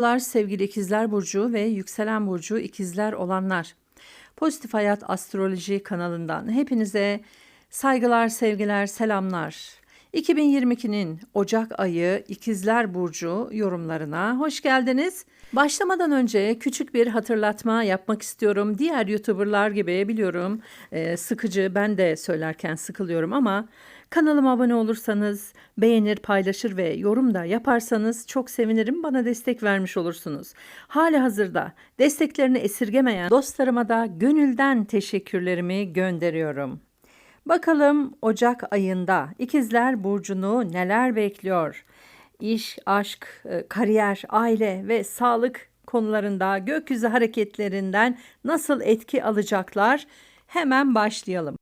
Merhabalar sevgili ikizler burcu ve yükselen burcu ikizler olanlar. Pozitif Hayat Astroloji kanalından hepinize saygılar, sevgiler, selamlar. 2022'nin Ocak ayı ikizler burcu yorumlarına hoş geldiniz. Başlamadan önce küçük bir hatırlatma yapmak istiyorum. Diğer YouTuber'lar gibi biliyorum e, sıkıcı ben de söylerken sıkılıyorum ama kanalıma abone olursanız, beğenir, paylaşır ve yorum da yaparsanız çok sevinirim. Bana destek vermiş olursunuz. Hali hazırda desteklerini esirgemeyen dostlarıma da gönülden teşekkürlerimi gönderiyorum. Bakalım Ocak ayında İkizler Burcu'nu neler bekliyor? İş, aşk, e, kariyer, aile ve sağlık konularında gökyüzü hareketlerinden nasıl etki alacaklar? Hemen başlayalım.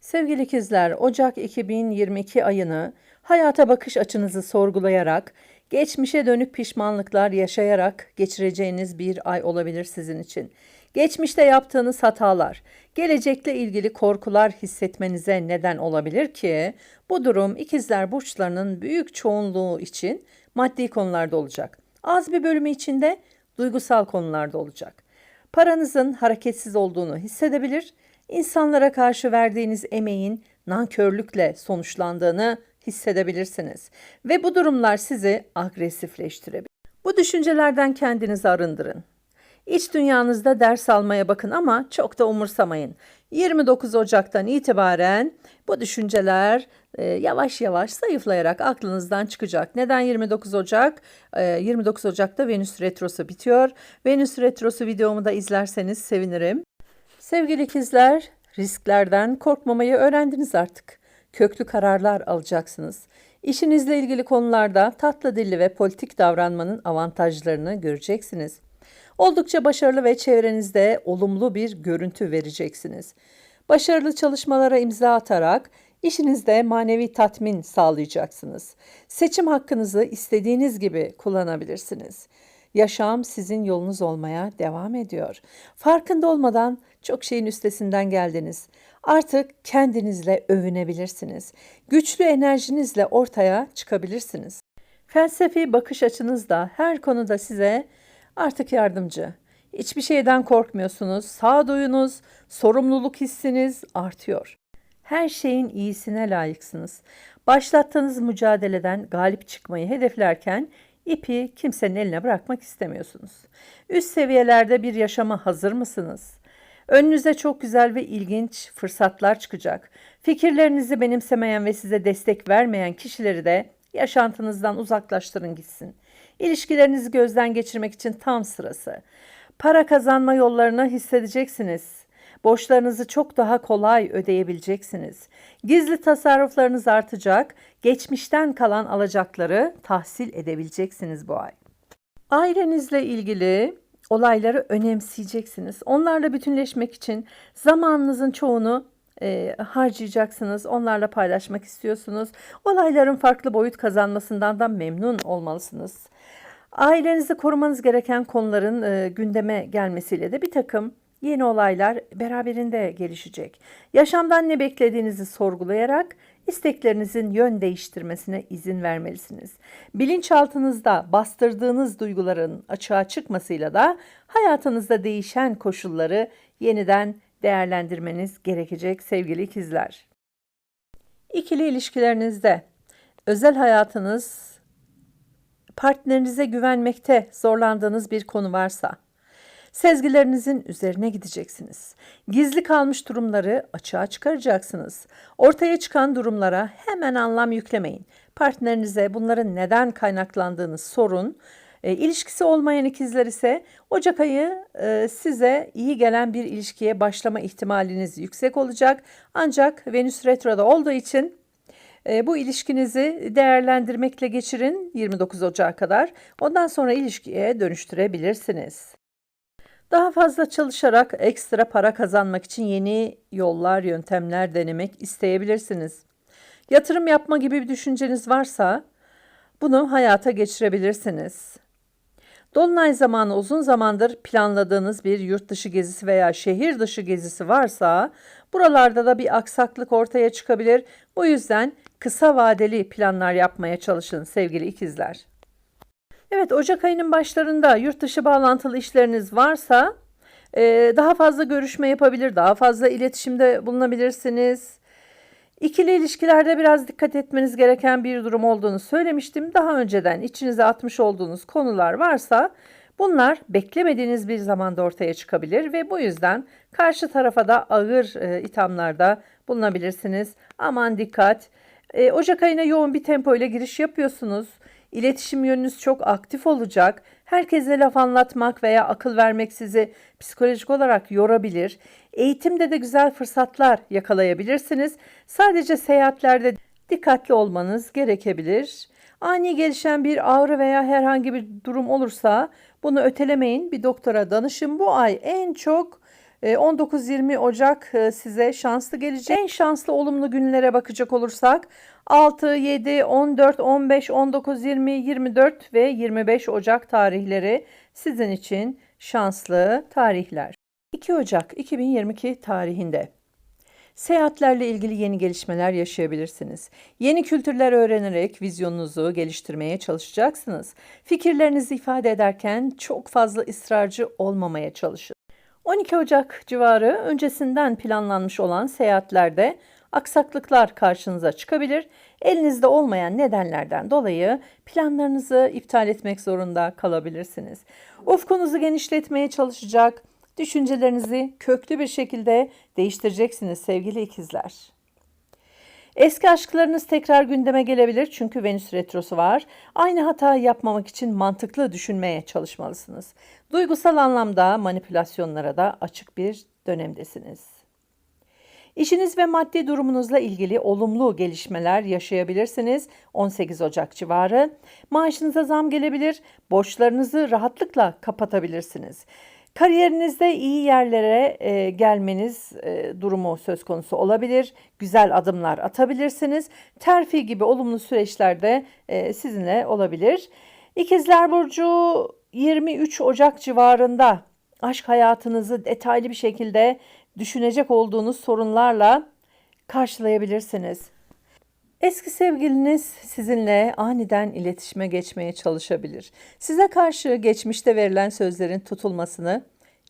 Sevgili ikizler, Ocak 2022 ayını hayata bakış açınızı sorgulayarak, geçmişe dönük pişmanlıklar yaşayarak geçireceğiniz bir ay olabilir sizin için. Geçmişte yaptığınız hatalar, gelecekle ilgili korkular hissetmenize neden olabilir ki bu durum ikizler burçlarının büyük çoğunluğu için maddi konularda olacak. Az bir bölümü içinde duygusal konularda olacak. Paranızın hareketsiz olduğunu hissedebilir, insanlara karşı verdiğiniz emeğin nankörlükle sonuçlandığını hissedebilirsiniz ve bu durumlar sizi agresifleştirebilir. Bu düşüncelerden kendinizi arındırın. İç dünyanızda ders almaya bakın ama çok da umursamayın. 29 Ocak'tan itibaren bu düşünceler e, yavaş yavaş zayıflayarak aklınızdan çıkacak. Neden 29 Ocak? E, 29 Ocak'ta Venüs Retrosu bitiyor. Venüs Retrosu videomu da izlerseniz sevinirim. Sevgili ikizler, risklerden korkmamayı öğrendiniz artık. Köklü kararlar alacaksınız. İşinizle ilgili konularda tatlı dilli ve politik davranmanın avantajlarını göreceksiniz. Oldukça başarılı ve çevrenizde olumlu bir görüntü vereceksiniz. Başarılı çalışmalara imza atarak işinizde manevi tatmin sağlayacaksınız. Seçim hakkınızı istediğiniz gibi kullanabilirsiniz. Yaşam sizin yolunuz olmaya devam ediyor. Farkında olmadan çok şeyin üstesinden geldiniz. Artık kendinizle övünebilirsiniz. Güçlü enerjinizle ortaya çıkabilirsiniz. Felsefi bakış açınız da her konuda size artık yardımcı. Hiçbir şeyden korkmuyorsunuz. Sağduyunuz, sorumluluk hissiniz artıyor. Her şeyin iyisine layıksınız. Başlattığınız mücadeleden galip çıkmayı hedeflerken ipi kimsenin eline bırakmak istemiyorsunuz. Üst seviyelerde bir yaşama hazır mısınız? Önünüze çok güzel ve ilginç fırsatlar çıkacak. Fikirlerinizi benimsemeyen ve size destek vermeyen kişileri de yaşantınızdan uzaklaştırın gitsin. İlişkilerinizi gözden geçirmek için tam sırası. Para kazanma yollarını hissedeceksiniz. Borçlarınızı çok daha kolay ödeyebileceksiniz. Gizli tasarruflarınız artacak, geçmişten kalan alacakları tahsil edebileceksiniz bu ay. Ailenizle ilgili olayları önemseyeceksiniz. Onlarla bütünleşmek için zamanınızın çoğunu e, harcayacaksınız. Onlarla paylaşmak istiyorsunuz. Olayların farklı boyut kazanmasından da memnun olmalısınız. Ailenizi korumanız gereken konuların e, gündeme gelmesiyle de bir takım yeni olaylar beraberinde gelişecek. Yaşamdan ne beklediğinizi sorgulayarak isteklerinizin yön değiştirmesine izin vermelisiniz. Bilinçaltınızda bastırdığınız duyguların açığa çıkmasıyla da hayatınızda değişen koşulları yeniden değerlendirmeniz gerekecek sevgili ikizler. İkili ilişkilerinizde özel hayatınız partnerinize güvenmekte zorlandığınız bir konu varsa Sezgilerinizin üzerine gideceksiniz. Gizli kalmış durumları açığa çıkaracaksınız. Ortaya çıkan durumlara hemen anlam yüklemeyin. Partnerinize bunların neden kaynaklandığını sorun. E, ilişkisi olmayan ikizler ise Ocak ayı e, size iyi gelen bir ilişkiye başlama ihtimaliniz yüksek olacak. Ancak Venüs retroda olduğu için e, bu ilişkinizi değerlendirmekle geçirin 29 Ocak'a kadar. Ondan sonra ilişkiye dönüştürebilirsiniz. Daha fazla çalışarak ekstra para kazanmak için yeni yollar, yöntemler denemek isteyebilirsiniz. Yatırım yapma gibi bir düşünceniz varsa bunu hayata geçirebilirsiniz. Dolunay zamanı uzun zamandır planladığınız bir yurt dışı gezisi veya şehir dışı gezisi varsa buralarda da bir aksaklık ortaya çıkabilir. Bu yüzden kısa vadeli planlar yapmaya çalışın sevgili ikizler. Evet, Ocak ayının başlarında yurt dışı bağlantılı işleriniz varsa daha fazla görüşme yapabilir, daha fazla iletişimde bulunabilirsiniz. İkili ilişkilerde biraz dikkat etmeniz gereken bir durum olduğunu söylemiştim. Daha önceden içinize atmış olduğunuz konular varsa bunlar beklemediğiniz bir zamanda ortaya çıkabilir ve bu yüzden karşı tarafa da ağır e, ithamlarda bulunabilirsiniz. Aman dikkat. E, Ocak ayına yoğun bir tempo ile giriş yapıyorsunuz. İletişim yönünüz çok aktif olacak. Herkese laf anlatmak veya akıl vermek sizi psikolojik olarak yorabilir. Eğitimde de güzel fırsatlar yakalayabilirsiniz. Sadece seyahatlerde dikkatli olmanız gerekebilir. Ani gelişen bir ağrı veya herhangi bir durum olursa bunu ötelemeyin. Bir doktora danışın. Bu ay en çok 19-20 Ocak e, size şanslı gelecek. En şanslı olumlu günlere bakacak olursak 6, 7, 14, 15, 19, 20, 24 ve 25 Ocak tarihleri sizin için şanslı tarihler. 2 Ocak 2022 tarihinde Seyahatlerle ilgili yeni gelişmeler yaşayabilirsiniz. Yeni kültürler öğrenerek vizyonunuzu geliştirmeye çalışacaksınız. Fikirlerinizi ifade ederken çok fazla ısrarcı olmamaya çalışın. 12 Ocak civarı öncesinden planlanmış olan seyahatlerde aksaklıklar karşınıza çıkabilir. Elinizde olmayan nedenlerden dolayı planlarınızı iptal etmek zorunda kalabilirsiniz. Ufkunuzu genişletmeye çalışacak, düşüncelerinizi köklü bir şekilde değiştireceksiniz sevgili ikizler. Eski aşklarınız tekrar gündeme gelebilir çünkü Venüs retrosu var. Aynı hatayı yapmamak için mantıklı düşünmeye çalışmalısınız. Duygusal anlamda manipülasyonlara da açık bir dönemdesiniz. İşiniz ve maddi durumunuzla ilgili olumlu gelişmeler yaşayabilirsiniz. 18 Ocak civarı maaşınıza zam gelebilir, borçlarınızı rahatlıkla kapatabilirsiniz. Kariyerinizde iyi yerlere e, gelmeniz e, durumu söz konusu olabilir. Güzel adımlar atabilirsiniz. Terfi gibi olumlu süreçlerde e, sizinle olabilir. İkizler Burcu 23 Ocak civarında aşk hayatınızı detaylı bir şekilde düşünecek olduğunuz sorunlarla karşılayabilirsiniz. Eski sevgiliniz sizinle aniden iletişime geçmeye çalışabilir. Size karşı geçmişte verilen sözlerin tutulmasını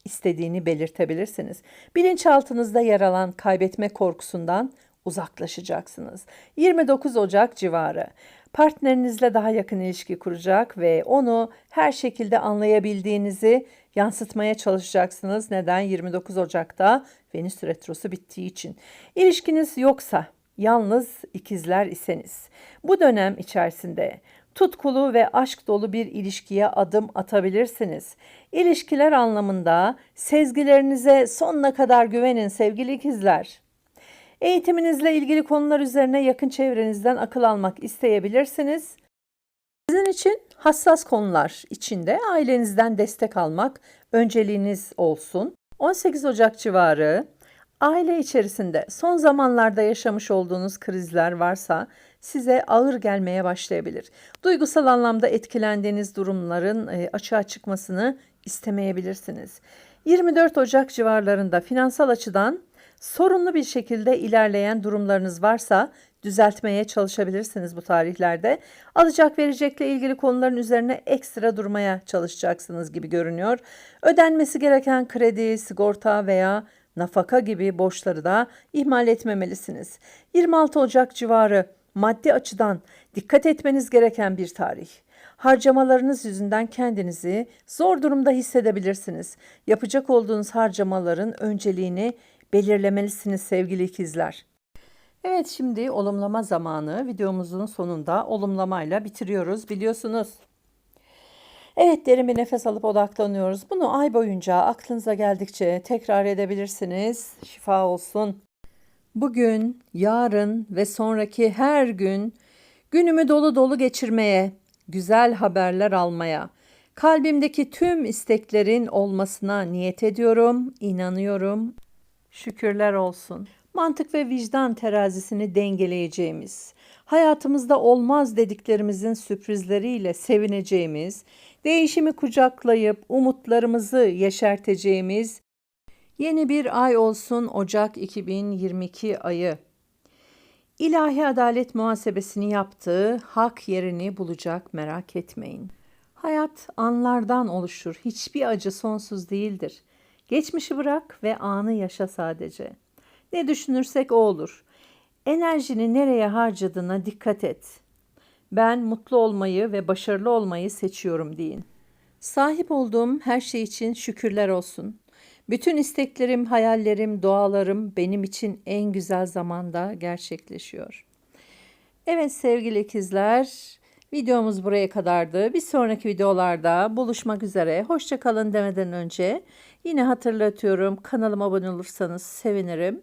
istediğini belirtebilirsiniz. Bilinçaltınızda yer alan kaybetme korkusundan uzaklaşacaksınız. 29 Ocak civarı partnerinizle daha yakın ilişki kuracak ve onu her şekilde anlayabildiğinizi yansıtmaya çalışacaksınız. Neden? 29 Ocak'ta Venüs retrosu bittiği için. İlişkiniz yoksa yalnız ikizler iseniz bu dönem içerisinde tutkulu ve aşk dolu bir ilişkiye adım atabilirsiniz. İlişkiler anlamında sezgilerinize sonuna kadar güvenin sevgili ikizler. Eğitiminizle ilgili konular üzerine yakın çevrenizden akıl almak isteyebilirsiniz. Sizin için hassas konular içinde ailenizden destek almak önceliğiniz olsun. 18 Ocak civarı aile içerisinde son zamanlarda yaşamış olduğunuz krizler varsa size ağır gelmeye başlayabilir. Duygusal anlamda etkilendiğiniz durumların e, açığa çıkmasını istemeyebilirsiniz. 24 Ocak civarlarında finansal açıdan sorunlu bir şekilde ilerleyen durumlarınız varsa düzeltmeye çalışabilirsiniz bu tarihlerde. Alacak verecekle ilgili konuların üzerine ekstra durmaya çalışacaksınız gibi görünüyor. Ödenmesi gereken kredi, sigorta veya nafaka gibi borçları da ihmal etmemelisiniz. 26 Ocak civarı maddi açıdan dikkat etmeniz gereken bir tarih. Harcamalarınız yüzünden kendinizi zor durumda hissedebilirsiniz. Yapacak olduğunuz harcamaların önceliğini belirlemelisiniz sevgili ikizler. Evet şimdi olumlama zamanı videomuzun sonunda olumlamayla bitiriyoruz biliyorsunuz. Evet derin bir nefes alıp odaklanıyoruz. Bunu ay boyunca aklınıza geldikçe tekrar edebilirsiniz. Şifa olsun. Bugün, yarın ve sonraki her gün günümü dolu dolu geçirmeye, güzel haberler almaya, kalbimdeki tüm isteklerin olmasına niyet ediyorum, inanıyorum. Şükürler olsun. Mantık ve vicdan terazisini dengeleyeceğimiz, hayatımızda olmaz dediklerimizin sürprizleriyle sevineceğimiz, değişimi kucaklayıp umutlarımızı yeşerteceğimiz yeni bir ay olsun Ocak 2022 ayı. İlahi adalet muhasebesini yaptığı hak yerini bulacak merak etmeyin. Hayat anlardan oluşur. Hiçbir acı sonsuz değildir. Geçmişi bırak ve anı yaşa sadece. Ne düşünürsek o olur. Enerjini nereye harcadığına dikkat et. Ben mutlu olmayı ve başarılı olmayı seçiyorum deyin. Sahip olduğum her şey için şükürler olsun. Bütün isteklerim, hayallerim, dualarım benim için en güzel zamanda gerçekleşiyor. Evet sevgili ikizler, videomuz buraya kadardı. Bir sonraki videolarda buluşmak üzere. Hoşça kalın demeden önce yine hatırlatıyorum. Kanalıma abone olursanız sevinirim.